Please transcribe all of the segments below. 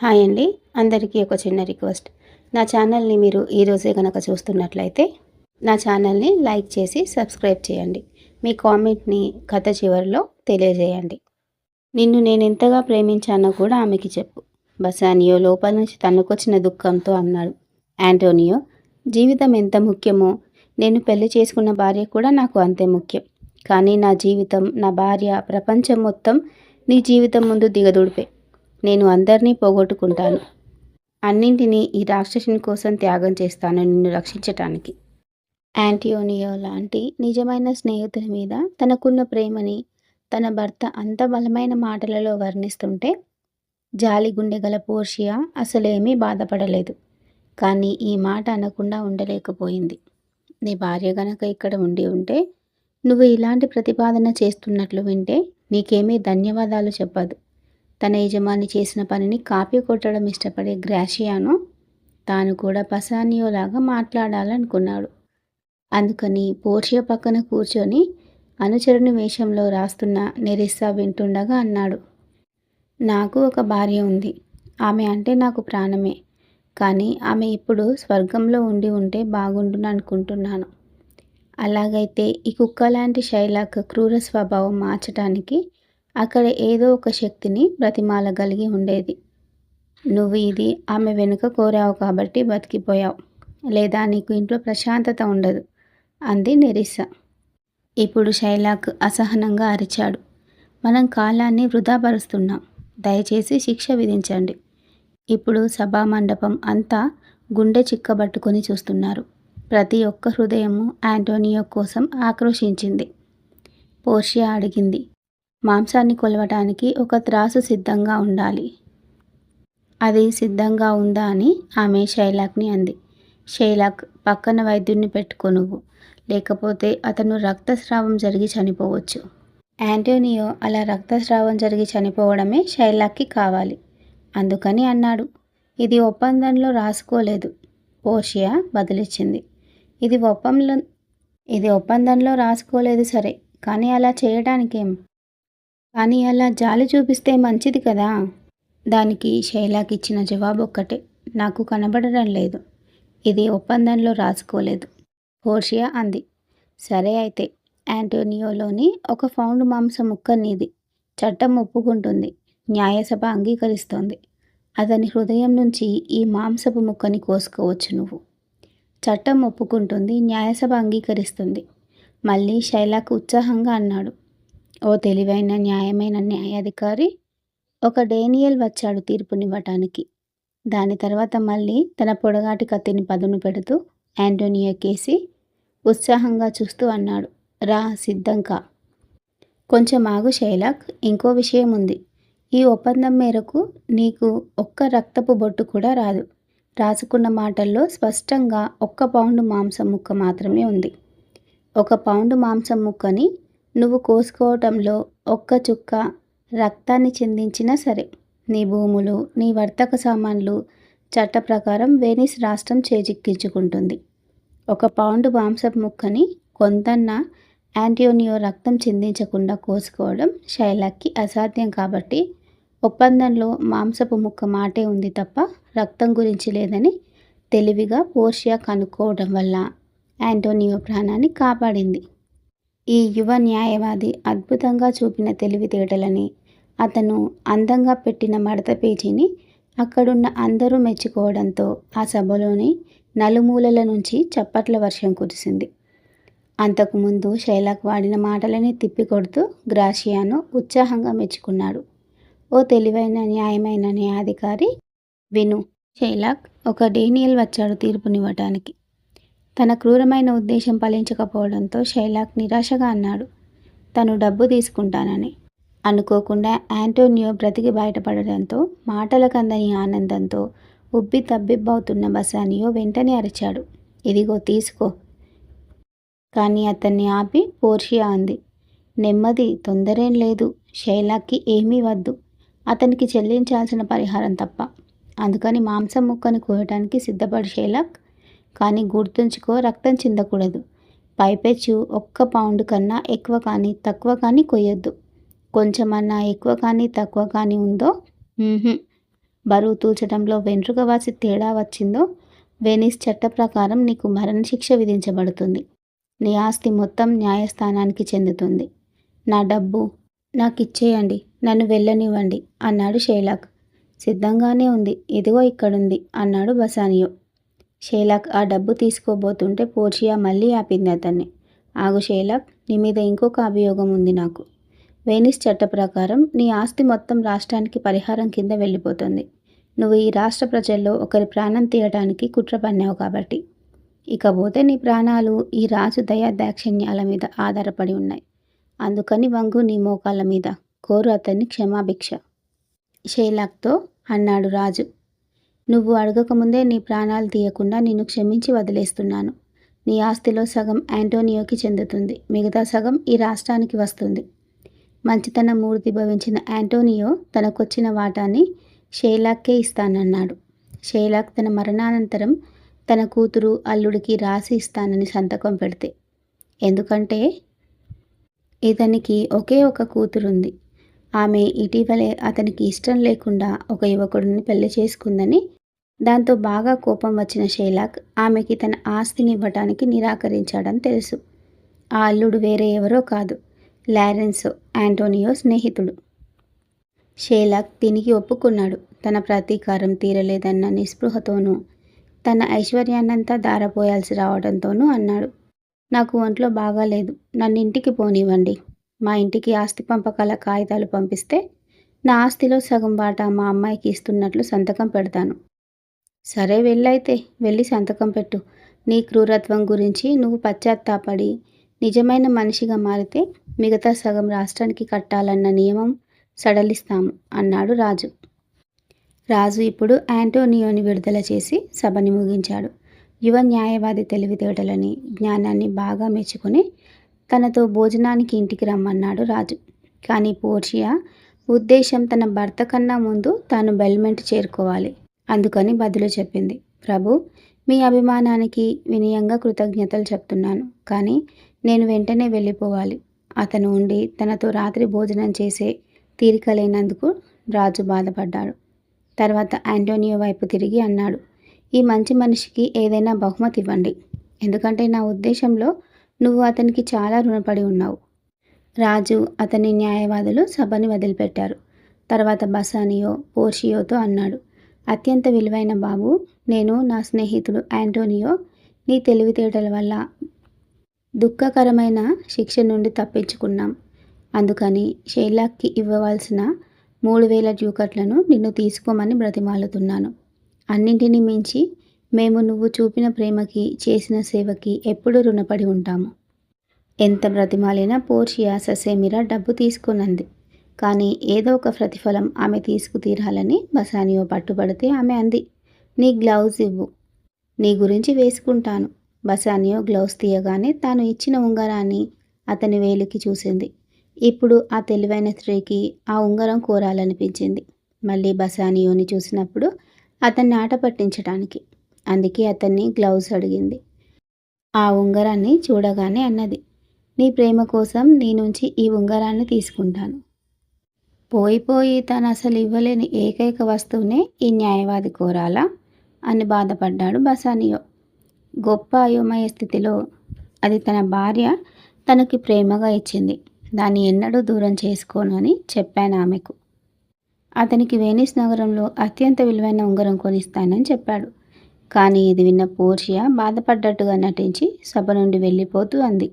Hi అండి. అందరికీ ఒక చిన్న రిక్వెస్ట్. నా ఛానల్ని మీరు ఈరోజే కనుక చూస్తున్నట్లయితే నా ఛానల్ని లైక్ చేసి సబ్స్క్రైబ్ చేయండి. మీ కామెంట్ని కథ చివరిలో తెలియజేయండి. నిన్ను నేను ఎంతగా ప్రేమించానో కూడా ఆమెకి చెప్పు. బసానియో లోపల నుంచి తన్నుకొచ్చిన దుఃఖంతో అన్నాడు. యాంటోనియో జీవితం ఎంత ముఖ్యమో? నేను పెళ్ళి చేసుకున్న భార్య కూడా నాకు అంతే ముఖ్యం. కానీ నా జీవితం నా భార్య ప్రపంచం మొత్తం నీ జీవితం ముందు దిగదుడిపే. నేను అందరినీ పోగొట్టుకుంటాను. అన్నింటినీ ఈ రాక్షసుని కోసం త్యాగం చేస్తాను నిన్ను రక్షించటానికి. యాంటియోనియో లాంటి నిజమైన స్నేహితుని మీద తనకున్న ప్రేమని తన భర్త అంత బలమైన మాటలలో వర్ణిస్తుంటే జాలి గుండె గల పోర్షియా అసలేమీ బాధపడలేదు. కానీ ఈ మాట అనకుండా ఉండలేకపోయింది. నీ భార్య గనక ఇక్కడ ఉండి ఉంటే నువ్వు ఇలాంటి ప్రతిపాదన చేస్తున్నట్లు వింటే నీకేమీ ధన్యవాదాలు చెప్పదు. తన యజమాని చేసిన పనిని కాపీ కొట్టడం ఇష్టపడే గ్రాషియాను తాను కూడా పసానియోలాగా మాట్లాడాలనుకున్నాడు. అందుకని పోర్షియా పక్కన కూర్చొని అనుచరుని వేషంలో రాస్తున్న నెరిస్సా వింటుండగా అన్నాడు. నాకు ఒక భార్య ఉంది. ఆమె అంటే నాకు ప్రాణమే. కానీ ఆమె ఇప్పుడు స్వర్గంలో ఉండి ఉంటే బాగుండును అనుకుంటున్నాను. అలాగైతే ఈ కుక్క లాంటి శైలాక్ క్రూర స్వభావం మార్చడానికి అక్కడ ఏదో ఒక శక్తిని బ్రతిమాలగలిగి ఉండేది. నువ్వు ఇది ఆమె వెనుక కోరావు కాబట్టి బతికిపోయావు. లేదా నీకు ఇంట్లో ప్రశాంతత ఉండదు అంది నెరిస. ఇప్పుడు శైలాక్ అసహనంగా అరిచాడు. మనం కాలాన్ని వృధాపరుస్తున్నాం. దయచేసి శిక్ష విధించండి. ఇప్పుడు సభామండపం అంతా గుండె చిక్కబట్టుకొని చూస్తున్నారు. ప్రతి ఒక్క హృదయము యాంటోనియో కోసం ఆక్రోషించింది పోర్షియా అడిగింది. మాంసాన్ని కొలవటానికి ఒక త్రాసు సిద్ధంగా ఉండాలి. అది సిద్ధంగా ఉందా అని ఆమె శైలాక్ని అంది. శైలాక్ పక్కన వైద్యుడిని పెట్టుకొనువు. లేకపోతే అతను రక్తస్రావం జరిగి చనిపోవచ్చు. యాంటోనియో అలా రక్తస్రావం జరిగి చనిపోవడమే శైలాక్కి కావాలి. అందుకని అన్నాడు. ఇది ఒప్పందంలో రాసుకోలేదు. పోషియా బదిలిచ్చింది. ఇది ఒప్పంలో ఇది ఒప్పందంలో రాసుకోలేదు సరే కానీ అలా చేయడానికేం కానీ అలా జాలి చూపిస్తే మంచిది కదా? దానికి శైలాకి ఇచ్చిన జవాబు ఒక్కటే నాకు కనబడడం లేదు. ఇది ఒప్పందంలో రాసుకోలేదు. హోర్షియా అంది. సరే అయితే యాంటోనియోలోని ఒక ఫౌండ్ మాంసం ముక్క నీది. చట్టం ఒప్పుకుంటుంది. న్యాయసభ అంగీకరిస్తోంది. అతని హృదయం నుంచి ఈ మాంసపు ముక్కని కోసుకోవచ్చు నువ్వు. చట్టం ఒప్పుకుంటుంది న్యాయసభ అంగీకరిస్తుంది. మళ్ళీ శైలాకు ఉత్సాహంగా అన్నాడు. ఓ తెలివైన న్యాయమైన న్యాయాధికారి ఒక డేనియల్ వచ్చాడు తీర్పునివ్వటానికి. దాని తర్వాత మళ్ళీ తన పొడగాటి కత్తిని పదును పెడుతూ యాంటోనియో కేసి ఉత్సాహంగా చూస్తూ అన్నాడు రా సిద్ధంకా. కొంచెం ఆగు శైలాక్ ఇంకో విషయం ఉంది. ఈ ఒప్పందం మేరకు నీకు ఒక్క రక్తపు బొట్టు కూడా రాదు. రాసుకున్న మాటల్లో స్పష్టంగా ఒక్క పౌండ్ మాంసం ముక్క మాత్రమే ఉంది. ఒక పౌండ్ మాంసం ముక్కని నువ్వు కోసుకోవటంలో ఒక్క చుక్క రక్తాన్ని చెందించినా సరే నీ భూములు నీ వర్తక సామాన్లు చట్ట ప్రకారం వెనిస్ రాష్ట్రం చేజిక్కించుకుంటుంది. ఒక పౌండ్ మాంసపు ముక్కని కొంతన్న యాంటోనియో రక్తం చెందించకుండా కోసుకోవడం శైలాక్కి అసాధ్యం కాబట్టి ఒప్పందంలో మాంసపు ముక్క మాటే ఉంది తప్ప రక్తం గురించి లేదని తెలివిగా పోర్షియా కనుక్కోవడం వల్ల యాంటోనియో ప్రాణాన్ని కాపాడింది. ఈ యువ న్యాయవాది అద్భుతంగా చూపిన తెలివితేటలని అతను అందంగా పెట్టిన మడత పేజీని అక్కడున్న అందరూ మెచ్చుకోవడంతో ఆ సభలోని నలుమూలల నుంచి చప్పట్ల వర్షం కురిసింది. అంతకుముందు శైలాక్ వాడిన మాటలని తిప్పికొడుతూ గ్రాషియాను ఉత్సాహంగా మెచ్చుకున్నాడు. ఓ తెలివైన న్యాయమైన న్యాయాధికారి విను శైలాక్ ఒక డేనియల్ వచ్చాడు తీర్పునివ్వటానికి తన క్రూరమైన ఉద్దేశం ఫలించకపోవడంతో శైలాక్ నిరాశగా అన్నాడు. తను డబ్బు తీసుకుంటానని. అనుకోకుండా యాంటోనియో బ్రతికి బయటపడడంతో మాటలకందని ఆనందంతో ఉబ్బి తబ్బిబ్బవుతున్న బసానియో వెంటనే అరిచాడు. ఇదిగో తీసుకో కానీ అతన్ని ఆపి పోర్షియా అంది. నెమ్మది తొందరేం లేదు. శైలాక్కి ఏమీ వద్దు. అతనికి చెల్లించాల్సిన పరిహారం తప్ప. అందుకని మాంసం ముక్కను కోయటానికి సిద్ధపడి శైలాక్ కానీ గుర్తుంచుకో రక్తం చిందకూడదు. పైపెచ్చు ఒక్క పౌండ్ కన్నా ఎక్కువ కానీ తక్కువ కానీ కొయ్యొద్దు. కొంచెమన్నా ఎక్కువ కానీ తక్కువ కానీ ఉందో బరువు తూచడంలో వెంట్రుక వాసి తేడా వచ్చిందో వెనిస్ చట్ట ప్రకారం నీకు మరణశిక్ష విధించబడుతుంది. నీ ఆస్తి మొత్తం న్యాయస్థానానికి చెందుతుంది. నా డబ్బు నాకు ఇచ్చేయండి నన్ను వెళ్ళనివ్వండి అన్నాడు షేలాక్. సిద్ధంగానే ఉంది. ఇదిగో ఇక్కడుంది అన్నాడు బసానియో. షేలాక్ ఆ డబ్బు తీసుకోబోతుంటే పోర్షియా మళ్ళీ ఆపింది అతన్ని. ఆగు షేలాక్ నీ మీద ఇంకొక అభియోగం ఉంది నాకు. వెనిస్ చట్ట ప్రకారం నీ ఆస్తి మొత్తం రాష్ట్రానికి పరిహారం కింద వెళ్ళిపోతుంది. నువ్వు ఈ రాష్ట్ర ప్రజల్లో ఒకరి ప్రాణం తీయడానికి కుట్ర పన్నావు కాబట్టి. ఇకపోతే నీ ప్రాణాలు ఈ రాజు దయా దాక్షిణ్యాల మీద ఆధారపడి ఉన్నాయి. అందుకని వంగు నీ మోకాళ్ళ మీద కోరు అతన్ని క్షమాభిక్ష. షేలాక్తో అన్నాడు రాజు. నువ్వు అడగకముందే నీ ప్రాణాలు తీయకుండా నిన్ను క్షమించి వదిలేస్తున్నాను. నీ ఆస్తిలో సగం యాంటోనియోకి చెందుతుంది. మిగతా సగం ఈ రాష్ట్రానికి వస్తుంది. మంచితనం మూర్తి భవించిన యాంటోనియో తనకొచ్చిన వాటాన్ని షేలాక్కే ఇస్తానన్నాడు. షేలాక్ తన మరణానంతరం తన కూతురు అల్లుడికి రాసి ఇస్తానని సంతకం పెడితే. ఎందుకంటే ఇతనికి ఒకే ఒక కూతురుంది. ఆమె ఇటీవలే అతనికి ఇష్టం లేకుండా ఒక యువకుడిని పెళ్ళి చేసుకుందని దాంతో బాగా కోపం వచ్చిన షైలాక్ ఆమెకి తన ఆస్తిని ఇవ్వటానికి నిరాకరించాడని తెలుసు. ఆ అల్లుడు వేరే ఎవరో కాదు లారెన్సో యాంటోనియో స్నేహితుడు. షేలాక్ దీనికి ఒప్పుకున్నాడు. తన ప్రతీకారం తీరలేదన్న నిస్పృహతోనూ తన ఐశ్వర్యాన్నంతా దారపోయాల్సి రావడంతోనూ అన్నాడు. నాకు ఒంట్లో బాగాలేదు. నన్ను ఇంటికి పోనివ్వండి. మా ఇంటికి ఆస్తి పంపకాల కాగితాలు పంపిస్తే నా ఆస్తిలో సగం వాటా మా అమ్మాయికి ఇస్తున్నట్లు సంతకం పెడతాను. సరే వెళ్ళైతే వెళ్ళి సంతకం పెట్టు. నీ క్రూరత్వం గురించి నువ్వు పశ్చాత్తాపడి నిజమైన మనిషిగా మారితే మిగతా సగం రాష్ట్రానికి కట్టాలన్న నియమం సడలిస్తాము అన్నాడు రాజు. రాజు ఇప్పుడు యాంటోనియోని విడుదల చేసి సభని ముగించాడు. యువ న్యాయవాది తెలివితేటలని జ్ఞానాన్ని బాగా మెచ్చుకొని తనతో భోజనానికి ఇంటికి రమ్మన్నాడు రాజు. కానీ పోర్షియా ఉద్దేశం తన భర్త కన్నా ముందు తాను బెల్మెంట్ చేరుకోవాలి. అందుకని బదులు చెప్పింది. ప్రభు మీ అభిమానానికి వినయంగా కృతజ్ఞతలు చెప్తున్నాను. కానీ నేను వెంటనే వెళ్ళిపోవాలి. అతను ఉండి తనతో రాత్రి భోజనం చేసే తీరిక లేనందుకు రాజు బాధపడ్డాడు. తర్వాత ఆంటోనియో వైపు తిరిగి అన్నాడు ఈ మంచి మనిషికి ఏదైనా బహుమతి ఇవ్వండి. ఎందుకంటే నా ఉద్దేశంలో నువ్వు అతనికి చాలా రుణపడి ఉన్నావు. రాజు అతని న్యాయవాదులు సభని వదిలిపెట్టారు. తర్వాత బసానియో పోర్షియోతో అన్నాడు అత్యంత విలువైన బాబు. నేను నా స్నేహితుడు యాంటోనియో నీ తెలివితేటల వల్ల దుఃఖకరమైన శిక్ష నుండి తప్పించుకున్నాం. అందుకని షైలాక్కి ఇవ్వవలసిన మూడు వేల డ్యూకట్లను నిన్ను తీసుకోమని బ్రతిమాలుతున్నాను. అన్నింటినీ మించి మేము నువ్వు చూపిన ప్రేమకి చేసిన సేవకి ఎప్పుడూ రుణపడి ఉంటాము. ఎంత బ్రతిమాలినా పోర్షియా ససేమిరా డబ్బు తీసుకున్నది కానీ ఏదో ఒక ప్రతిఫలం ఆమె తీసుకు తీరాలని బసానియో పట్టుబడితే ఆమె అంది నీ గ్లౌజ్ ఇవ్వు. నీ గురించి వేసుకుంటాను. బసానియో గ్లౌజ్ తీయగానే తాను ఇచ్చిన ఉంగరాన్ని అతని వేలికి చూసింది. ఇప్పుడు ఆ తెలివైన స్త్రీకి ఆ ఉంగరం కోరాలనిపించింది. మళ్ళీ బసానియోని చూసినప్పుడు అతన్ని ఆట పట్టించడానికి అందుకే అతన్ని గ్లౌజ్ అడిగింది. ఆ ఉంగరాన్ని చూడగానే అన్నది నీ ప్రేమ కోసం నీ నుంచి ఈ ఉంగరాన్ని తీసుకుంటాను. పోయిపోయి తను అసలు ఇవ్వలేని ఏకైక వస్తువునే ఈ న్యాయవాది కోరాలా? అని బాధపడ్డాడు బసానియో. గొప్ప అయోమయ స్థితిలో అది తన భార్య తనకి ప్రేమగా ఇచ్చింది. దాన్ని ఎన్నడూ దూరం చేసుకోనని చెప్పాను ఆమెకు. అతనికి వెనిస్ నగరంలో అత్యంత విలువైన ఉంగరం కొనిస్తానని చెప్పాడు. కానీ ఇది విన్న పోర్షియా బాధపడ్డట్టుగా నటించి సభ నుండి వెళ్ళిపోతూ అంది.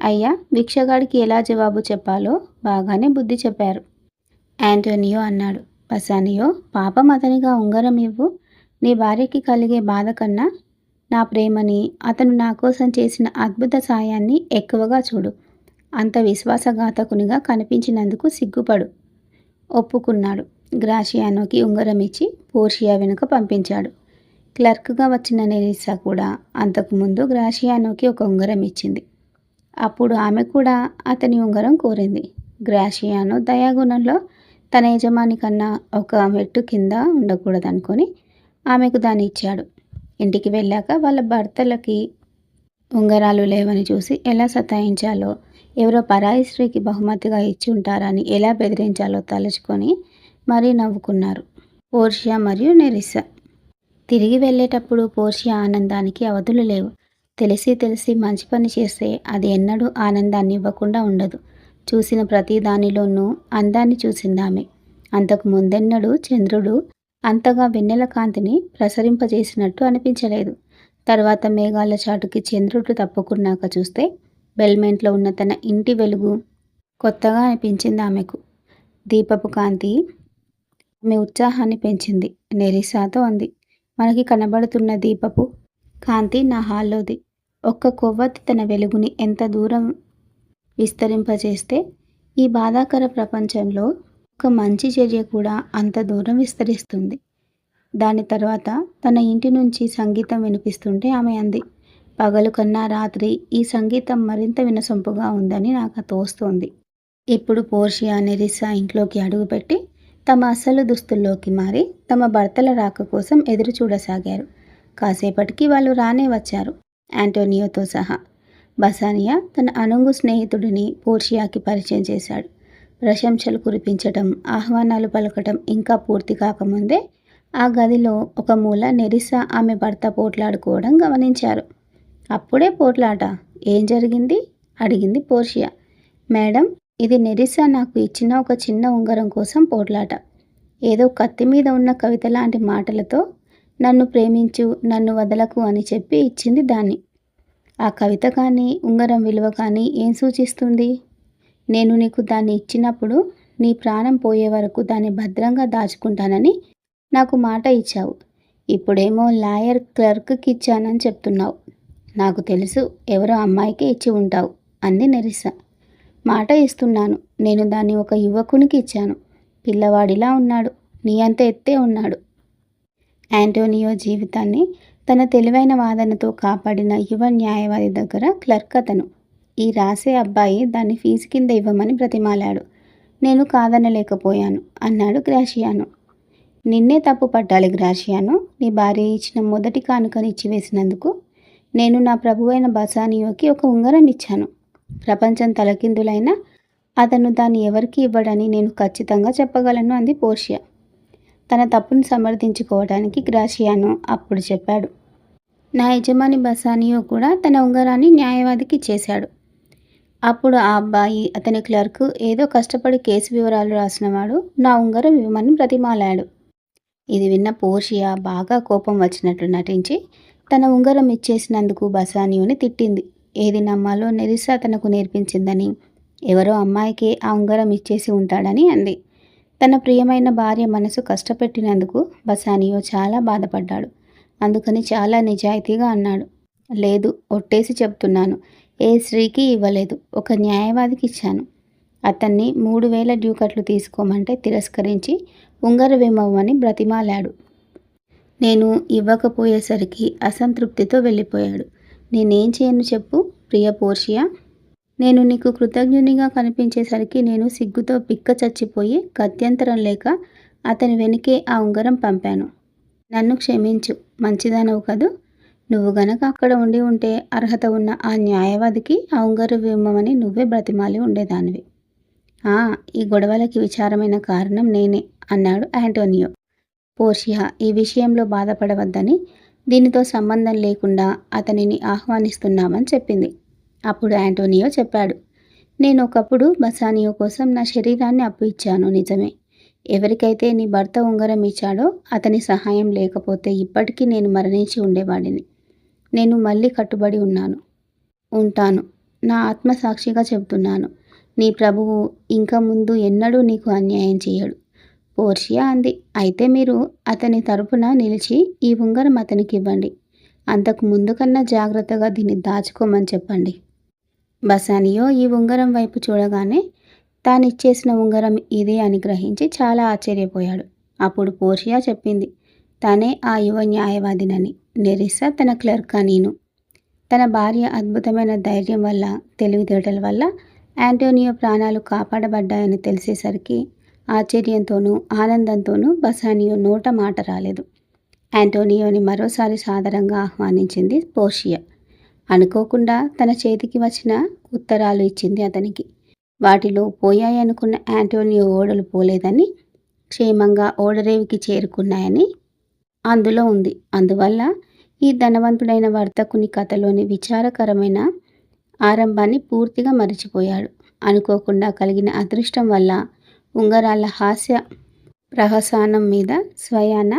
అయ్యా భిక్షగాడికి ఎలా జవాబు చెప్పాలో బాగానే బుద్ధి చెప్పారు. యాంటోనియో అన్నాడు. బసానియో పాపం అతనిగా ఉంగరం ఇవ్వు. నీ భార్యకి కలిగే బాధ కన్నా నా ప్రేమని అతను నా కోసం చేసిన అద్భుత సాయాన్ని ఎక్కువగా చూడు. అంత విశ్వాసఘాతకునిగా కనిపించినందుకు సిగ్గుపడు ఒప్పుకున్నాడు. గ్రాషియానోకి ఉంగరం ఇచ్చి పోర్షియా వెనుక పంపించాడు. క్లర్క్గా వచ్చిన నెలిసా కూడా అంతకుముందు గ్రాషియానోకి ఒక ఉంగరం ఇచ్చింది. అప్పుడు ఆమె కూడా అతని ఉంగరం కోరింది. గ్రాషియానో దయాగుణంలో తన యజమాని కన్నా ఒక మెట్టు కింద ఉండకూడదనుకొని ఆమెకు దాన్ని ఇచ్చాడు. ఇంటికి వెళ్ళాక వాళ్ళ భర్తలకి ఉంగరాలు లేవని చూసి ఎలా సతాయించాలో ఎవరో పరాయి స్త్రీకి బహుమతిగా ఇచ్చి ఉంటారని ఎలా బెదిరించాలో తలుచుకొని మరీ నవ్వుకున్నారు పోర్షియా మరియు నెరిసా తిరిగి వెళ్ళేటప్పుడు పోర్షియా ఆనందానికి అవధులు లేవు. తెలిసి తెలిసి మంచి పని చేస్తే అది ఎన్నడూ ఆనందాన్ని ఇవ్వకుండా ఉండదు. చూసిన ప్రతి దానిలోనూ అందాన్ని చూసిందామె. అంతకు ముందెన్నడూ చంద్రుడు అంతగా వెన్నెల కాంతిని ప్రసరింపజేసినట్టు అనిపించలేదు. తర్వాత మేఘాల చాటుకి చంద్రుడు తప్పుకున్నాక చూస్తే బెల్మెంట్లో ఉన్న తన ఇంటి వెలుగు కొత్తగా అనిపించింది ఆమెకు. దీపపు కాంతి ఆమె ఉత్సాహాన్ని పెంచింది. నెరిసాతో అంది మనకి కనబడుతున్న దీపపు కాంతి నా హాల్లోది. ఒక్క కొవ్వొత్తి తన వెలుగుని ఎంత దూరం విస్తరింపజేస్తే ఈ బాధాకర ప్రపంచంలో ఒక మంచి చర్య కూడా అంత దూరం విస్తరిస్తుంది. దాని తర్వాత తన ఇంటి నుంచి సంగీతం వినిపిస్తుంటే ఆమె అంది పగలు కన్నా రాత్రి ఈ సంగీతం మరింత వినసొంపుగా ఉందని నాకు తోస్తోంది. ఇప్పుడు పోర్షియా నెరిసా ఇంట్లోకి అడుగుపెట్టి తమ అసలు దుస్తుల్లోకి మారి తమ భర్తల రాక కోసం ఎదురు చూడసాగారు కాసేపటికి వాళ్ళు రానే వచ్చారు. యాంటోనియోతో సహా బసానియా తన అనుంగు స్నేహితుడిని పోర్షియాకి పరిచయం చేశాడు. ప్రశంసలు కురిపించటం ఆహ్వానాలు పలకటం ఇంకా పూర్తి కాకముందే ఆ గదిలో ఒక మూల నెరిసా ఆమె భర్త పోట్లాడుకోవడం గమనించారు. అప్పుడే పోట్లాట ఏం జరిగింది? అడిగింది పోర్షియా. మేడం ఇది నెరిసా నాకు ఇచ్చిన ఒక చిన్న ఉంగరం కోసం పోట్లాట. ఏదో కత్తి మీద ఉన్న కవిత లాంటి మాటలతో నన్ను ప్రేమించు నన్ను వదలకు అని చెప్పి ఇచ్చింది దాన్ని. ఆ కవిత కానీ ఉంగరం విలువ కానీ ఏం సూచిస్తుంది? నేను నీకు దాన్ని ఇచ్చినప్పుడు నీ ప్రాణం పోయే వరకు దాన్ని భద్రంగా దాచుకుంటానని నాకు మాట ఇచ్చావు. ఇప్పుడేమో లాయర్ క్లర్క్కి ఇచ్చానని చెప్తున్నావు. నాకు తెలుసు ఎవరో అమ్మాయికి ఇచ్చి ఉంటావు అంది నెరిస. మాట ఇస్తున్నాను. నేను దాన్ని ఒక యువకునికి ఇచ్చాను. పిల్లవాడిలా ఉన్నాడు. నీ అంత ఎత్తే ఉన్నాడు. యాంటోనియో జీవితాన్ని తన తెలివైన వాదనతో కాపాడిన యువ న్యాయవాది దగ్గర క్లర్క్ అతను. ఈ రాసే అబ్బాయి దాన్ని ఫీజు కింద ఇవ్వమని బ్రతిమాలాడు. నేను కాదనలేకపోయాను అన్నాడు గ్రాషియాను. నిన్నే తప్పు పట్టాలి గ్రాషియాను నీ భార్య ఇచ్చిన మొదటి కానుకను ఇచ్చివేసినందుకు నేను నా ప్రభువైన బసానియోకి ఒక ఉంగరం ఇచ్చాను. ప్రపంచం తలకిందులైనా అతను దాన్ని ఎవరికి ఇవ్వడని నేను ఖచ్చితంగా చెప్పగలను అంది పోర్షియా. తన తప్పును సమర్థించుకోవడానికి గ్రాషియాను అప్పుడు చెప్పాడు. నా యజమాని బసానియో కూడా తన ఉంగరాన్ని న్యాయవాదికి ఇచ్చేశాడు. అప్పుడు ఆ అబ్బాయి అతని క్లర్క్ ఏదో కష్టపడి కేసు వివరాలు రాసినవాడు నా ఉంగరం ఇవ్వమని బ్రతిమాలాడు. ఇది విన్న పోషియా బాగా కోపం వచ్చినట్లు నటించి తన ఉంగరం ఇచ్చేసినందుకు బసానియోని తిట్టింది. ఏది నమ్మాలో నెరిసా తనకు నేర్పించిందని ఎవరో అమ్మాయికి ఆ ఉంగరం ఇచ్చేసి ఉంటాడని అంది. తన ప్రియమైన భార్య మనసు కష్టపెట్టినందుకు బసానియో చాలా బాధపడ్డాడు. అందుకని చాలా నిజాయితీగా అన్నాడు. లేదు ఒట్టేసి చెప్తున్నాను ఏ స్త్రీకి ఇవ్వలేదు. ఒక న్యాయవాదికి ఇచ్చాను. అతన్ని మూడు వేల డ్యూకట్లు తీసుకోమంటే తిరస్కరించి ఉంగరవిమ్మని బ్రతిమాలాడు. నేను ఇవ్వకపోయేసరికి అసంతృప్తితో వెళ్ళిపోయాడు. నేనేం చేయను చెప్పు ప్రియ పోర్షియా? నేను నీకు కృతజ్ఞునిగా కనిపించేసరికి నేను సిగ్గుతో పిక్క చచ్చిపోయి గత్యంతరం లేక అతని వెనుకే ఆ ఉంగరం పంపాను. నన్ను క్షమించు. మంచిదానవు కదూ? నువ్వు గనక అక్కడ ఉండి ఉంటే అర్హత ఉన్న ఆ న్యాయవాదికి ఆ ఉంగరం ఇవ్వమని నువ్వే బ్రతిమాలి ఉండేదానివి. ఆ ఈ గొడవలకి విచారమైన కారణం నేనే అన్నాడు యాంటోనియో పోర్షియా ఈ విషయంలో బాధపడవద్దని దీనితో సంబంధం లేకుండా అతనిని ఆహ్వానిస్తున్నామని చెప్పింది. అప్పుడు యాంటోనియో చెప్పాడు. నేను ఒకప్పుడు బసానియో కోసం నా శరీరాన్ని అప్పు ఇచ్చాను నిజమే. ఎవరికైతే నీ భర్త ఉంగరం ఇచ్చాడో అతని సహాయం లేకపోతే ఇప్పటికీ నేను మరణించి ఉండేవాడిని. నేను మళ్ళీ కట్టుబడి ఉన్నాను ఉంటాను. నా ఆత్మసాక్షిగా చెబుతున్నాను. నీ ప్రభువు ఇంకా ముందు ఎన్నడూ నీకు అన్యాయం చేయడు. పోర్షియా అంది. అయితే మీరు అతని తరపున నిలిచి ఈ ఉంగరం అతనికి ఇవ్వండి. అంతకు ముందు కన్నా జాగ్రత్తగా దీన్ని దాచుకోమని చెప్పండి. బసానియో ఈ ఉంగరం వైపు చూడగానే తాను ఇచ్చేసిన ఉంగరం ఇదే అని గ్రహించి చాలా ఆశ్చర్యపోయాడు. అప్పుడు పోర్షియా చెప్పింది తనే ఆ యువ న్యాయవాదినని. నెరిసా తన క్లర్క్ నేను తన భార్య అద్భుతమైన ధైర్యం వల్ల తెలివితేటల వల్ల యాంటోనియో ప్రాణాలు కాపాడబడ్డాయని తెలిసేసరికి ఆశ్చర్యంతోనూ ఆనందంతోనూ బసానియో నోట మాట రాలేదు. యాంటోనియోని మరోసారి సాదరంగా ఆహ్వానించింది పోషియా అనుకోకుండా తన చేతికి వచ్చిన ఉత్తరాలు ఇచ్చింది అతనికి. వాటిలో పోయాయి అనుకున్న యాంటోనియో ఓడలు పోలేదని క్షేమంగా ఓడరేవికి చేరుకున్నాయని అందులో ఉంది. అందువల్ల ఈ ధనవంతుడైన వర్తకుని కథలోని విచారకరమైన ఆరంభాన్ని పూర్తిగా మరిచిపోయాడు. అనుకోకుండా కలిగిన అదృష్టం వల్ల ఉంగరాల హాస్య ప్రహసనం మీద స్వయాన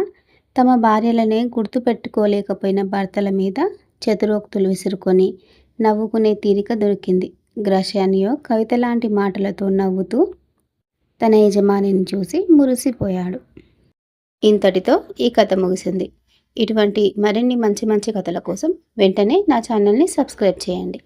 తమ భార్యలనే గుర్తుపెట్టుకోలేకపోయిన భర్తల మీద చతురోక్తులు విసురుకొని నవ్వుకునే తీరిక దొరికింది. గ్రశానియో కవిత లాంటి మాటలతో నవ్వుతూ తన యజమానిని చూసి మురిసిపోయాడు. ఇంతటితో ఈ కథ ముగిసింది. ఇటువంటి మరిన్ని మంచి మంచి కథల కోసం వెంటనే నా ఛానల్ని సబ్స్క్రైబ్ చేయండి.